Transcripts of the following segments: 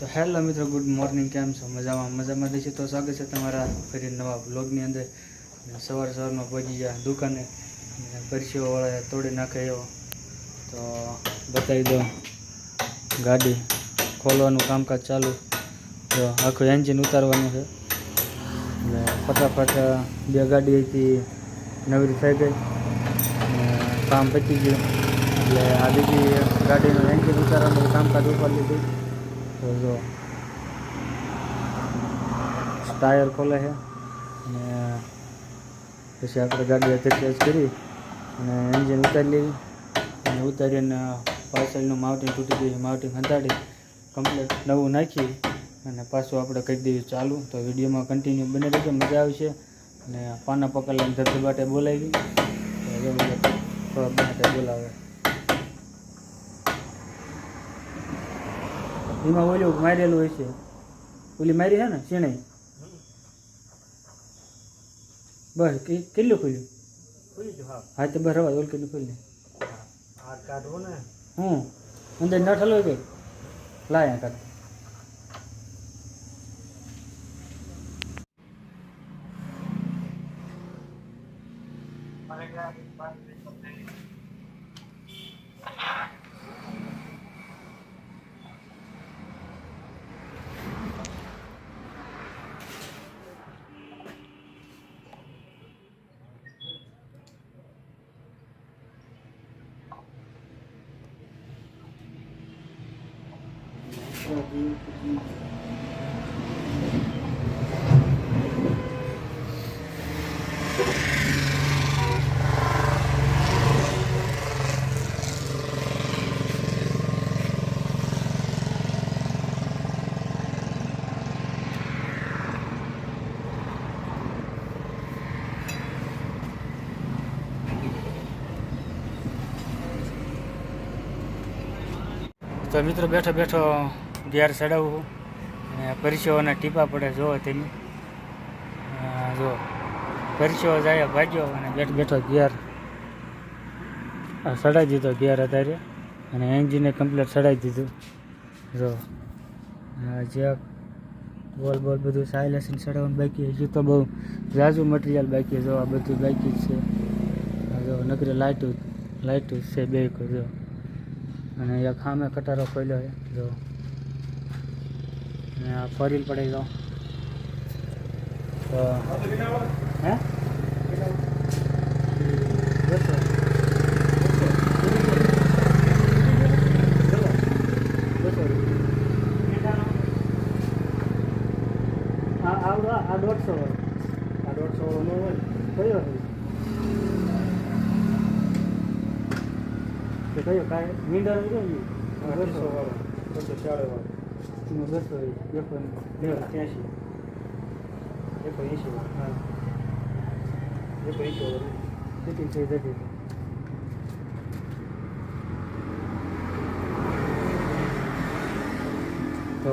તો હેલો મિત્રો, good morning, કેમ છો? મજામાં? મજામાં રહીશું? તો સ્વાગત છે તમારા ફરી નવા બ્લોગની અંદર. સવાર સવારમાં પહોંચી ગયા દુકાને. પરસીઓવાળા તોડી નાખે એવો. તો બતાવી દો, ગાડી ખોલવાનું કામકાજ ચાલુ. તો આખું એન્જિન ઉતારવાનું છે. એટલે ફટાફટ બે ગાડી હતી નવરી થઈ ગઈ. કામ પતી ગયું. એટલે આ બીજી ગાડીનું એન્જિન ઉતારવાનું કામકાજ ઉપર લીધું. ટાયર ખોલે છે. અને પછી આપણે ગાડી એક્સરસાઇઝ કરી અને એન્જિન ઉતારી લેવી અને ઉતારીને પાર્સલનું માઉન્ટિંગ તૂટી ગયું માઉન્ટિંગ હંતાડી કમ્પ્લીટ નવું નાખી અને પાછું આપણે કહી દઈએ ચાલુ. તો વિડીયોમાં કન્ટિન્યુ બને રહેશે મજા આવશે. અને પાના પકાડે ધરતી માટે બોલાવી. થોડા બનાટે બોલાવે. એમાં ઓલું મારેલું હોય છે ઓલી મારી છે ને શેણાઈ બસ કેટલું ખુલ્યું? હા, તો બસ રવા ઓલ કેટલું ખુલ્યું? હું અંદર ન ઠલો કે લાયા કાઢ. તો મિત્રો બેઠો બેઠો ગેર ચડાવવું અને પરસેવાના ટીપા પડે જોવો તેની જો પરસેવો જાય, ભાગ્યો અને બેઠ, બેઠો ગિયાર આ ચડાવી દીધો ગિયાર અત્યારે. અને એન્જિને કમ્પ્લીટ ચડાવી દીધું. જો જે બોલ બોલ બધું સાયલેસન ચડાવવાનું બાકી હજુ તો બહુ ઝાઝું મટીરિયલ બાકી જો, આ બધું બાકી છે. જો, નકરી લાઇટું લાઇટું છે બે જો. અને એક સામે કટારો ખોલ્યો જો. અને વ્હીલ પડી તો, હે. આ દોઢસો વાળો. આ દોઢસો નો હોય. કયો કયો? કાંઈ છે બસો વાળો. બસો ચાળો વાળો. થઈ જતી તો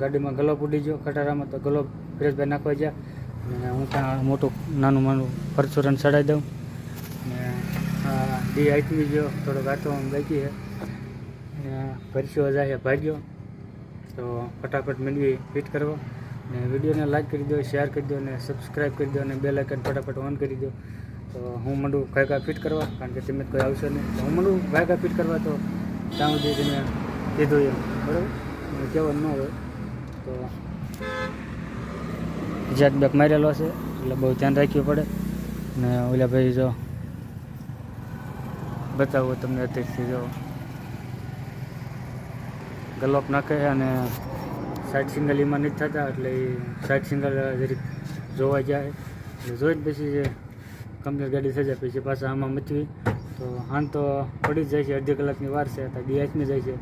ગાડીમાં ગલોબ ઉડી ગયો, ખટારામાં તો ગલોપ ફિરેશભાઈ નાખવા ગયા. અને હું ત્યાં મોટું નાનું નાનું પરચુરણ ચડાવી દઉં. અને ડી આઈટમી ગયો, થોડોક વાંચવામાં બાકી છે. અને પરસ્યો જાય ભાગ્યો. તો ફટાફટ મેળવી ફિટ કરો અને વિડીયોને લાઇક કરી દો શેર કરી દો અને સબસ્ક્રાઈબ કરી દો, અને બે લાઇકન ફટાફટ ઓન કરી દો. તો હું મંડું ગાયકા ફિટ કરવા, કારણ કે તમે કોઈ આવશે નહીં. તો હું મંડું ગાયકા ફિટ કરવા, તો ત્યાં સુધી તમે કીધું એમ. બરાબર? કહેવાનું ન હોય તો જેટ બેક મારેલો છે, એટલે બહુ ધ્યાન રાખવું પડે. ને ઓલા ભાઈ જો બતાવો તમને અત્યારથી જો. ગલોપ નાખે અને સાઈડ સિંગલ એમાં નથી થતા, એટલે એ સાઈડ સિંગલ જરીક જોવા જાય. એટલે જોઈ જ પછી કમ્પ્લીટ ગાડી થઈ જાય પછી પાછા આમાં મચવી. તો હાન તો પડી જ જાય છે, અડધી કલાકની વાર છે, તો ડીએચમાં જાય છે.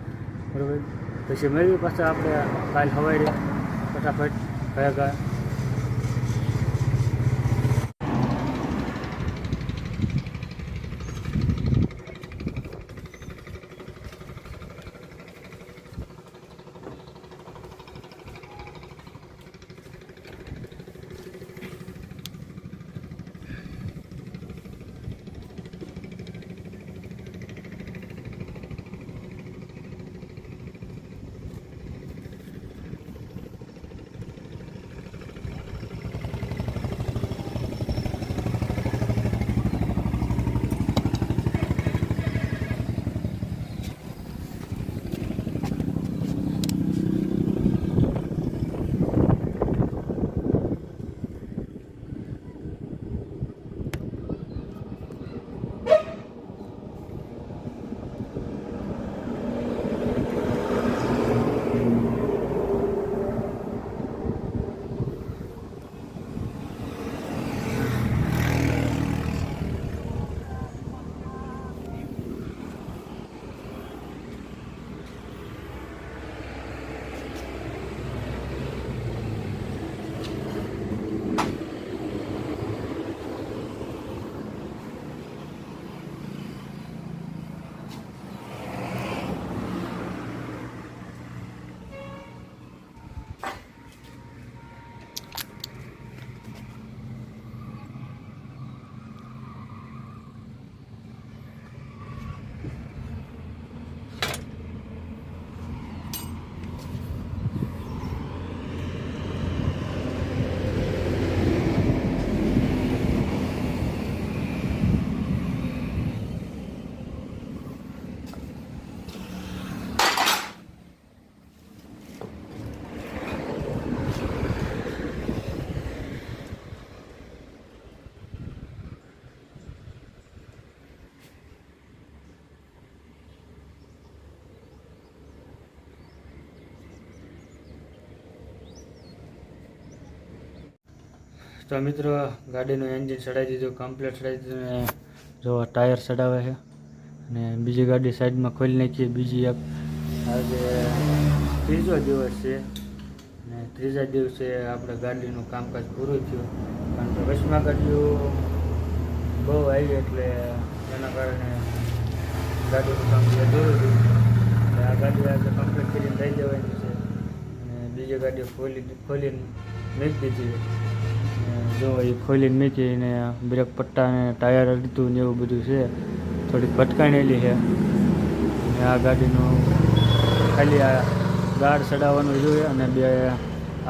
બરાબર? પછી મેળવી પાછા આપણે કાલ હવાઈ ફટાફટ ભેગા તો મિત્રો, ગાડીનું એન્જિન ચડાવી દીધું કમ્પ્લીટ ચડાવી દીધું ને જો ટાયર ચડાવે છે. અને બીજી ગાડી સાઈડમાં ખોલી નાખીએ, બીજી એક. આજે ત્રીજો દિવસ છે. અને ત્રીજા દિવસે આપણે ગાડીનું કામકાજ પૂરું થયું. કારણ કે વચમાં ગાડીઓ બહુ આવી એટલે એના કારણે ગાડીનું કામ અધૂરું થયું આ ગાડી આજે કમ્પ્લીટ કરીને લઈ જવાની છે. અને બીજી ગાડીઓ ખોલી ખોલીને મૂકી દીધી જો એ ખોલીને મૂકીને બ્રેક પટ્ટા ને ટાયર અડતું ને એવું બધું છે. થોડીક ભટકાણેલી છે. અને આ ગાડીનું ખાલી આ ગાર્ડ ચડાવવાનું જોઈએ અને બે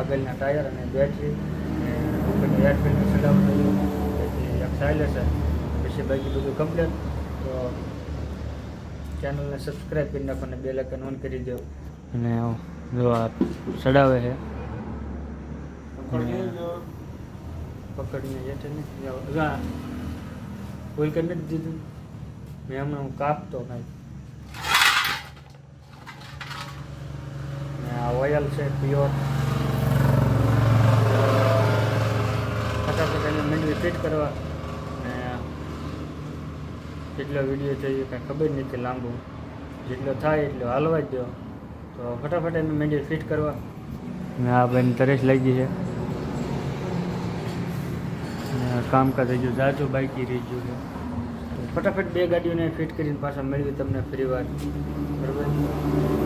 આગળના ટાયર અને બેટરી અને ઉપરની એર ચડાવવાનું જોઈએ. પછી એક સાયલેન્સર પછી બાકી બધું કમ્પ્લીટ તો ચેનલને સબસ્ક્રાઈબ કરી નાખો અને બે લાઇકન ઓન કરી દો અને જો આ ચડાવે છે. પકડીને હેઠે નથી જાવ કોઈ નથી દીધું. મેં હમણાં હું કાપતો કાંઈ આ ઓઇલ છે પ્યોર ફટાફટ એને મંડળી ફિટ કરવા. ને કેટલો વીડિયો જોઈએ કાંઈ ખબર નથી લાંબુ. જેટલો થાય એટલો હાલવા જ દો. તો ફટાફટ એને મંડળી ફિટ કરવા. ને આ બેન તરેશ લઈ ગઈ છે. કામકાજ હજુ જાજો બાઈકી રહી ગયું છે ફટાફટ બે ગાડીઓને ફિટ કરીને પાછા મેળવી તમને ફરી વાર. બરાબર?